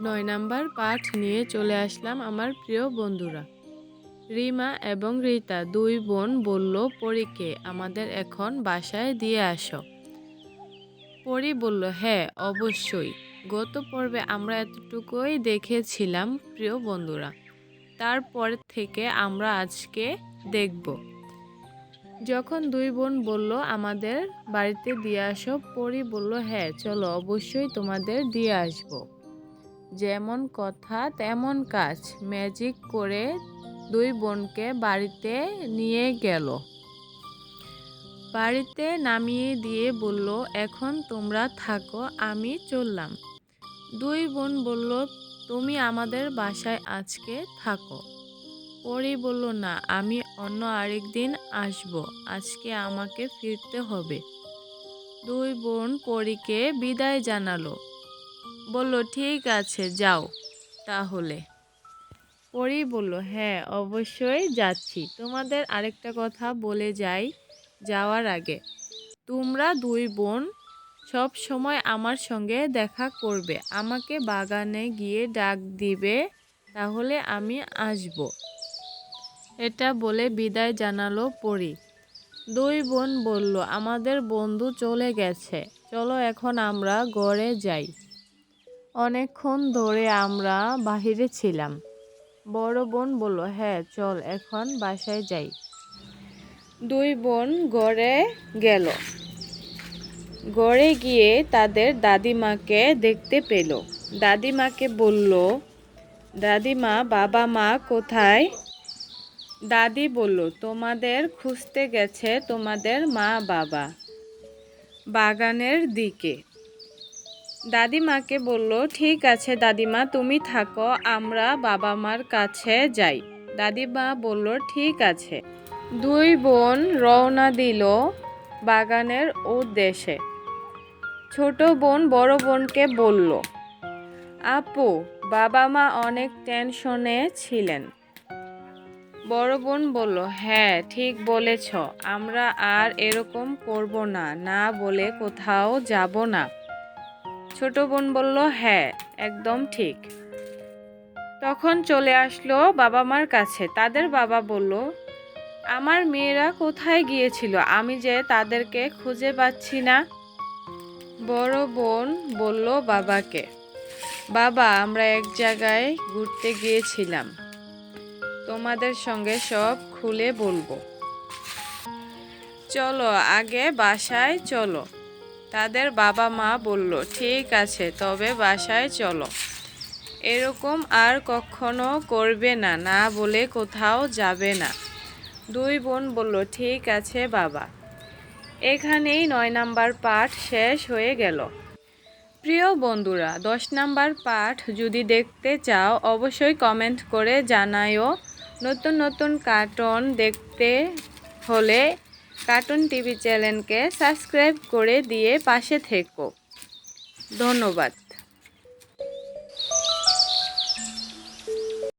নয় নাম্বার পাঠ নিয়ে চলে আসলাম আমার প্রিয় বন্ধুরা। রিমা এবং রীতা দুই বোন বলল, পরীকে, আমাদের এখন বাসায় দিয়ে আসো। পরি বলল হ্যাঁ অবশ্যই। গত পর্বে আমরা এতটুকুই দেখেছিলাম, প্রিয় বন্ধুরা। তারপর থেকে আমরা আজকে দেখব। যখন দুই বোন বলল, আমাদের বাড়িতে দিয়ে আসো, পরি বলল হ্যাঁ চলো, অবশ্যই তোমাদের দিয়ে আসব। যেমন কথা, তেমন কাজ। ম্যাজিক করে দুই বোনকে বাড়িতে নিয়ে গেল। বাড়িতে নামিয়ে দিয়ে বলল, এখন তোমরা থাকো, আমি চললাম। দুই বোন বলল, তুমি আমাদের বাসায় আজকে থাকো। পরি বলল, না, আমি অন্য আরেক দিন আসব। আজকে আমাকে ফিরতে হবে। দুই বোন পরীকে বিদায় জানালো। বলল, ঠিক আছে, যাও তাহলে। পরি বলল হ্যাঁ অবশ্যই যাচ্ছি। তোমাদের আরেকটা কথা বলে যাই যাওয়ার আগে। তোমরা দুই বোন সব সময় আমার সঙ্গে দেখা করবে। আমাকে বাগানে গিয়ে ডাক দিবে, তাহলে আমি আসব। এটা বলে বিদায় জানালো পরি। দুই বোন বলল, আমাদের বন্ধু চলে গেছে। চলো এখন আমরা গড়ে যাই। অনেকক্ষণ ধরে আমরা বাহিরে ছিলাম। বড় বোন বলল হ্যাঁ চল, এখন বাসায় যাই। দুই বোন গড়ে গেল। গড়ে গিয়ে তাদের দাদিমাকে দেখতে পেল। দাদিমাকে বলল, দাদিমা, বাবা মা কোথায়? দাদি বলল, তোমাদের খুঁজতে গেছে তোমাদের মা বাবা বাগানের দিকে। দাদিমাকে বলল, ঠিক আছে দাদিমা, তুমি থাকো, আমরা বাবা মার কাছে যাই। দাদিমা বলল, ঠিক আছে। দুই বোন রওনা দিল বাগানের উদ্দেশ্যে। ছোট বোন বড় বোনকে বলল, আপু বাবা মা অনেক টেনশনে ছিলেন। বড় বোন বলল হ্যাঁ ঠিক বলেছ, আমরা আর এরকম করব না না বলে কোথাও যাব না। ছোট বোন বলল হ্যাঁ একদম ঠিক। তখন চলে আসলো বাবা মার কাছে। তাদের বাবা বলল, আমার মেয়েরা কোথায় গিয়েছিল? আমি যে তাদেরকে খুঁজে পাচ্ছি না। বড় বোন বলল বাবাকে, বাবা, আমরা এক জায়গায় ঘুরতে গিয়েছিলাম। তোমাদের সঙ্গে সব খুলে বলব। চলো, আগে বাসায় চলো। তাদের বাবা মা বলল, ঠিক আছে, তবে বাসায় চলো। এরকম আর কখনো করবে না না বলে কোথাও যাবে না। দুই বোন বলল, ঠিক আছে বাবা। এখানেই নয় নাম্বার পাঠ শেষ হয়ে গেল। প্রিয় বন্ধুরা, দশ নাম্বার পাঠ যদি দেখতে চাও, অবশ্যই কমেন্ট করে জানায়ও। নতুন নতুন কার্টুন দেখতে হলে কার্টুন টিভি চ্যানেলকে সাবস্ক্রাইব করে দিয়ে পাশে থেকো। ধন্যবাদ।